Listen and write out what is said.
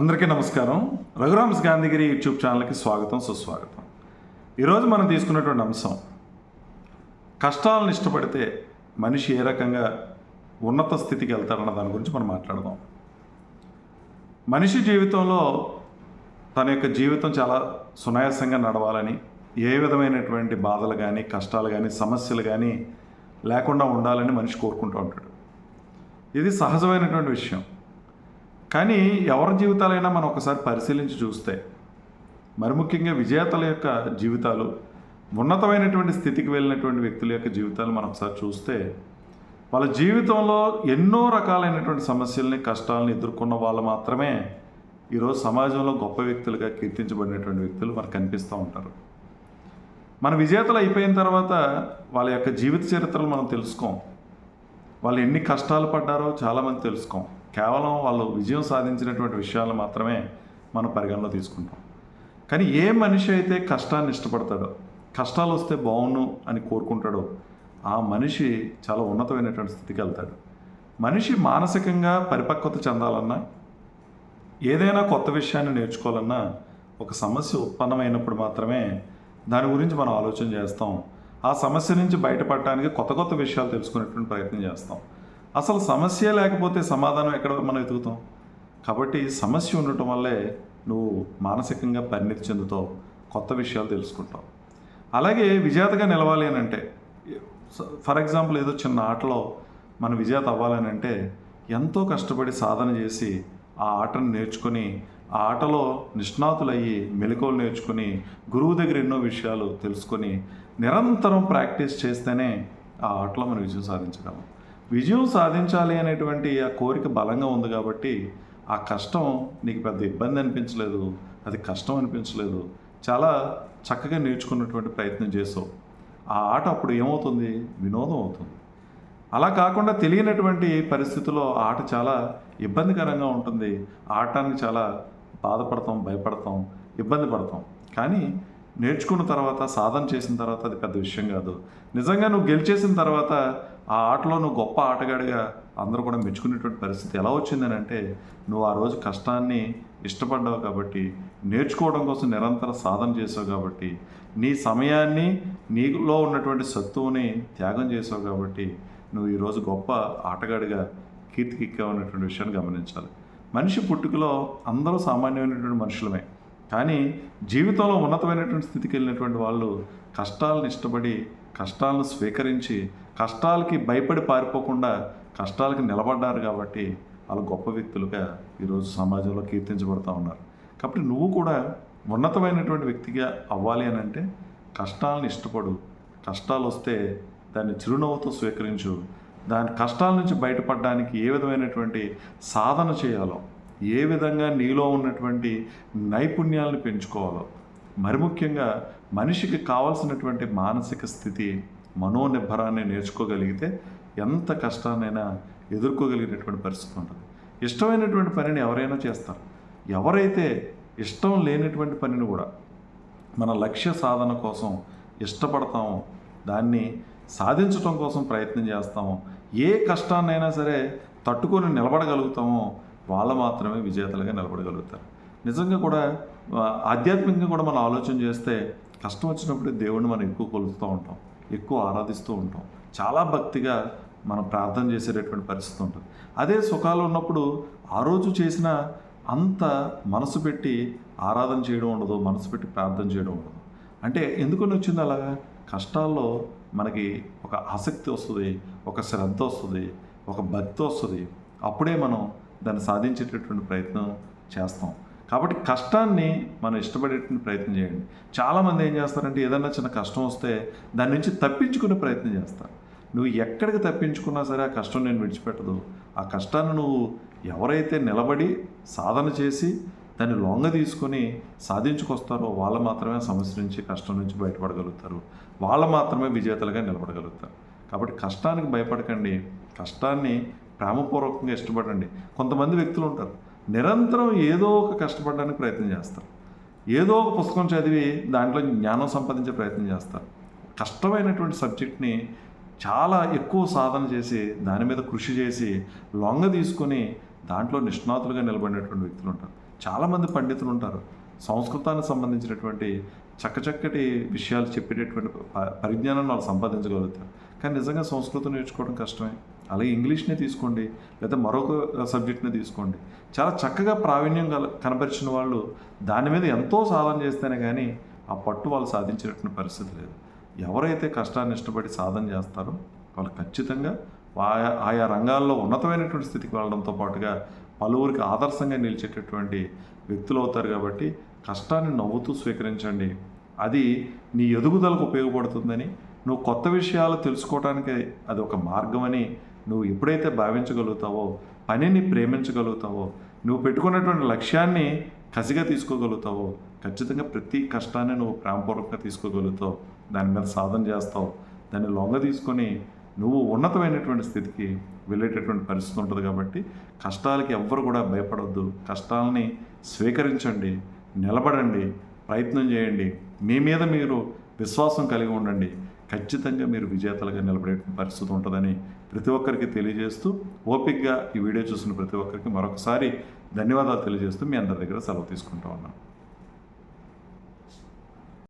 అందరికీ నమస్కారం. రఘురామ్స్ గాంధీగిరి యూట్యూబ్ ఛానల్కి స్వాగతం సుస్వాగతం. ఈరోజు మనం తీసుకున్నటువంటి అంశం కష్టాలను ఇష్టపడితే మనిషి ఏ రకంగా ఉన్నత స్థితికి వెళ్తారన్న దాని గురించి మనం మాట్లాడదాం. మనిషి జీవితంలో తన యొక్క జీవితం చాలా సునాయాసంగా నడవాలని ఏ విధమైనటువంటి బాధలు కానీ కష్టాలు కానీ సమస్యలు కానీ లేకుండా ఉండాలని మనిషి కోరుకుంటూ ఉంటాడు. ఇది సహజమైనటువంటి విషయం. కానీ ఎవరి జీవితాలైనా మనం ఒకసారి పరిశీలించి చూస్తే మరి ముఖ్యంగా విజేతల యొక్క జీవితాలు ఉన్నతమైనటువంటి స్థితికి వెళ్ళినటువంటి వ్యక్తుల యొక్క జీవితాలు మనం ఒకసారి చూస్తే వాళ్ళ జీవితంలో ఎన్నో రకాలైనటువంటి సమస్యల్ని కష్టాలను ఎదుర్కొన్న వాళ్ళు మాత్రమే ఈరోజు సమాజంలో గొప్ప వ్యక్తులుగా కీర్తించబడినటువంటి వ్యక్తులు మనకు కనిపిస్తూ ఉంటారు. మన విజేతలు అయిపోయిన తర్వాత వాళ్ళ యొక్క జీవిత చరిత్రలు మనం తెలుసుకోం. వాళ్ళు ఎన్ని కష్టాలు పడ్డారో చాలామంది తెలుసుకోం. కేవలం వాళ్ళు విజయం సాధించినటువంటి విషయాలు మాత్రమే మనం పరిగణలో తీసుకుంటాం. కానీ ఏ మనిషి అయితే కష్టాన్ని ఇష్టపడతాడో కష్టాలు వస్తే బాగుండు అని కోరుకుంటాడో ఆ మనిషి చాలా ఉన్నతమైనటువంటి స్థితికి వెళ్తాడు. మనిషి మానసికంగా పరిపక్వత చెందాలన్నా ఏదైనా కొత్త విషయాన్ని నేర్చుకోవాలన్నా ఒక సమస్య ఉత్పన్నమైనప్పుడు మాత్రమే దాని గురించి మనం ఆలోచన చేస్తాం. ఆ సమస్య నుంచి బయటపడటానికి కొత్త కొత్త విషయాలు తెలుసుకునేటువంటి ప్రయత్నం చేస్తాం. అసలు సమస్య లేకపోతే సమాధానం ఎక్కడ మనం వెతుకుతాం? కాబట్టి సమస్య ఉండటం వల్లే నువ్వు మానసికంగా పరిణితి చెందుతావు కొత్త విషయాలు తెలుసుకుంటావు. అలాగే విజేతగా నిలవాలి అని అంటే ఫర్ ఎగ్జాంపుల్ ఏదో చిన్న ఆటలో మన విజేత అవ్వాలని అంటే ఎంతో కష్టపడి సాధన చేసి ఆ ఆటను నేర్చుకొని ఆ ఆటలో నిష్ణాతులయ్యి మెలకువలు నేర్చుకుని గురువు దగ్గర ఎన్నో విషయాలు తెలుసుకొని నిరంతరం ప్రాక్టీస్ చేస్తేనే ఆ ఆటలో మనం విజయం సాధించగలం. విజయం సాధించాలి అనేటువంటి ఆ కోరిక బలంగా ఉంది కాబట్టి ఆ కష్టం నీకు పెద్ద ఇబ్బంది అనిపించలేదు అది కష్టం అనిపించలేదు. చాలా చక్కగా నేర్చుకున్నటువంటి ప్రయత్నం చేసావు. ఆ ఆట అప్పుడు ఏమవుతుంది? వినోదం అవుతుంది. అలా కాకుండా తెలియనటువంటి పరిస్థితుల్లో ఆట చాలా ఇబ్బందికరంగా ఉంటుంది. ఆడటానికి చాలా బాధపడతాం భయపడతాం ఇబ్బంది పడతాం. కానీ నేర్చుకున్న తర్వాత సాధన చేసిన తర్వాత అది పెద్ద విషయం కాదు. నిజంగా నువ్వు గెలిచేసిన తర్వాత ఆ ఆటలో నువ్వు గొప్ప ఆటగాడిగా అందరూ కూడా మెచ్చుకునేటువంటి పరిస్థితి ఎలా వచ్చిందని అంటే నువ్వు ఆ రోజు కష్టాన్ని ఇష్టపడ్డావు కాబట్టి నేర్చుకోవడం కోసం నిరంతర సాధన చేసావు కాబట్టి నీ సమయాన్ని నీలో ఉన్నటువంటి సత్తువుని త్యాగం చేసావు కాబట్టి నువ్వు ఈరోజు గొప్ప ఆటగాడిగా కీర్తికెక్కావు అనేటువంటి విషయాన్ని గమనించాలి. మనిషి పుట్టుకలో అందరూ సామాన్యమైనటువంటి మనుషులమే. కానీ జీవితంలో ఉన్నతమైనటువంటి స్థితికి వెళ్ళినటువంటి వాళ్ళు కష్టాలను ఇష్టపడి కష్టాలను స్వీకరించి కష్టాలకి భయపడి పారిపోకుండా కష్టాలకి నిలబడ్డారు కాబట్టి వాళ్ళు గొప్ప వ్యక్తులుగా ఈరోజు సమాజంలో కీర్తించబడుతూ ఉన్నారు. కాబట్టి నువ్వు కూడా ఉన్నతమైనటువంటి వ్యక్తిగా అవ్వాలి అని అంటే కష్టాలను ఇష్టపడు. కష్టాలు వస్తే దాన్ని చిరునవ్వుతో స్వీకరించు. దాని కష్టాల నుంచి బయటపడడానికి ఏ విధమైనటువంటి సాధన చేయాలో ఏ విధంగా నీలో ఉన్నటువంటి నైపుణ్యాలను పెంచుకోవాలో. మరి ముఖ్యంగా మనిషికి కావాల్సినటువంటి మానసిక స్థితి మనోనిబ్బరాన్ని నేర్చుకోగలిగితే ఎంత కష్టాన్నైనా ఎదుర్కోగలిగినటువంటి పరిస్థితి ఉంటుంది. ఇష్టమైనటువంటి పనిని ఎవరైనా చేస్తారు. ఎవరైతే ఇష్టం లేనటువంటి పనిని కూడా మన లక్ష్య సాధన కోసం ఇష్టపడతామో దాన్ని సాధించటం కోసం ప్రయత్నం చేస్తామో ఏ కష్టాన్నైనా సరే తట్టుకొని నిలబడగలుగుతామో వాళ్ళు మాత్రమే విజేతలుగా నిలబడగలుగుతారు. నిజంగా కూడా ఆధ్యాత్మికంగా కూడా మనం ఆలోచన చేస్తే కష్టం వచ్చినప్పుడు దేవుడిని మనం ఎక్కువ కొలుస్తూ ఉంటాం ఎక్కువ ఆరాధిస్తూ ఉంటాం. చాలా భక్తిగా మనం ప్రార్థన చేసేటటువంటి పరిస్థితి ఉంటుంది. అదే సుఖాలు ఉన్నప్పుడు ఆ రోజు చేసిన అంత మనసు పెట్టి ఆరాధన చేయడం ఉండదు మనసు పెట్టి ప్రార్థన చేయడం ఉండదు. అంటే ఎందుకని వచ్చింది అలాగా? కష్టాల్లో మనకి ఒక ఆసక్తి వస్తుంది ఒక శ్రద్ధ వస్తుంది ఒక భక్తి వస్తుంది. అప్పుడే మనం దాన్ని సాధించేటటువంటి ప్రయత్నం చేస్తాం. కాబట్టి కష్టాన్ని మనం ఇష్టపడేటువంటి ప్రయత్నం చేయండి. చాలామంది ఏం చేస్తారంటే ఏదన్నా చిన్న కష్టం వస్తే దాని నుంచి తప్పించుకునే ప్రయత్నం చేస్తారు. నువ్వు ఎక్కడికి తప్పించుకున్నా సరే ఆ కష్టం నేను విడిచిపెట్టదు. ఆ కష్టాన్ని నువ్వు ఎవరైతే నిలబడి సాధన చేసి దాన్ని లొంగ తీసుకొని సాధించుకొస్తారో వాళ్ళు మాత్రమే సమస్య నుంచి కష్టం నుంచి బయటపడగలుగుతారు. వాళ్ళు మాత్రమే విజేతలుగా నిలబడగలుగుతారు. కాబట్టి కష్టానికి భయపడకండి. కష్టాన్ని ప్రేమపూర్వకంగా ఇష్టపడండి. కొంతమంది వ్యక్తులు ఉంటారు. నిరంతరం ఏదో ఒక కష్టపడడానికి ప్రయత్నం చేస్తారు. ఏదో ఒక పుస్తకం చదివి దాంట్లో జ్ఞానం సంపాదించే ప్రయత్నం చేస్తారు. కష్టమైనటువంటి సబ్జెక్ట్ని చాలా ఎక్కువ సాధన చేసి దాని మీద కృషి చేసి లొంగ తీసుకొని దాంట్లో నిష్ణాతులుగా నిలబడినటువంటి వ్యక్తులు ఉంటారు. చాలామంది పండితులు ఉంటారు. సంస్కృతానికి సంబంధించినటువంటి చక్కచక్కటి విషయాలు చెప్పేటటువంటి ప- పరిజ్ఞానాన్ని వాళ్ళు సంపాదించగలుగుతారు. కానీ నిజంగా సంస్కృతం నేర్చుకోవడం కష్టమే. అలాగే ఇంగ్లీష్నే తీసుకోండి లేదా మరొక సబ్జెక్ట్ని తీసుకోండి. చాలా చక్కగా ప్రావీణ్యం కల కనపరిచిన వాళ్ళు దాని మీద ఎంతో సాధన చేస్తేనే కానీ ఆ పట్టు వాళ్ళు సాధించినటువంటి పరిస్థితి లేదు. ఎవరైతే కష్టాన్ని ఇష్టపడి సాధన చేస్తారో వాళ్ళు ఖచ్చితంగా ఆయా ఆయా రంగాల్లో ఉన్నతమైనటువంటి స్థితికి వెళ్ళడంతో పాటుగా పలువురికి ఆదర్శంగా నిలిచేటటువంటి వ్యక్తులు అవుతారు కాబట్టి కష్టాన్ని నవ్వుతూ స్వీకరించండి. అది నీ ఎదుగుదలకు ఉపయోగపడుతుందని నువ్వు కొత్త విషయాలు తెలుసుకోవడానికి అది ఒక మార్గమని నువ్వు ఎప్పుడైతే భావించగలుగుతావో పనిని ప్రేమించగలుగుతావో నువ్వు పెట్టుకున్నటువంటి లక్ష్యాన్ని కసిగా తీసుకోగలుగుతావో ఖచ్చితంగా ప్రతి కష్టాన్ని నువ్వు ప్రేమపూర్వకంగా తీసుకోగలుగుతావు. దాని మీద సాధన చేస్తావు. దాన్ని లొంగ తీసుకొని నువ్వు ఉన్నతమైనటువంటి స్థితికి వెళ్ళేటటువంటి పరిస్థితి ఉంటుంది కాబట్టి కష్టాలకి ఎవ్వరు కూడా భయపడవద్దు కష్టాలని స్వీకరించండి నిలబడండి ప్రయత్నం చేయండి. మీ మీద మీరు విశ్వాసం కలిగి ఉండండి. ఖచ్చితంగా మీరు విజేతలుగా నిలబడే పరిస్థితి ఉంటుందని ప్రతి ఒక్కరికి తెలియజేస్తూ ఓపిక్గా ఈ వీడియో చూసిన ప్రతి ఒక్కరికి మరొకసారి ధన్యవాదాలు తెలియజేస్తూ మీ అందరి దగ్గర సెలవు తీసుకుంటా ఉన్నాను.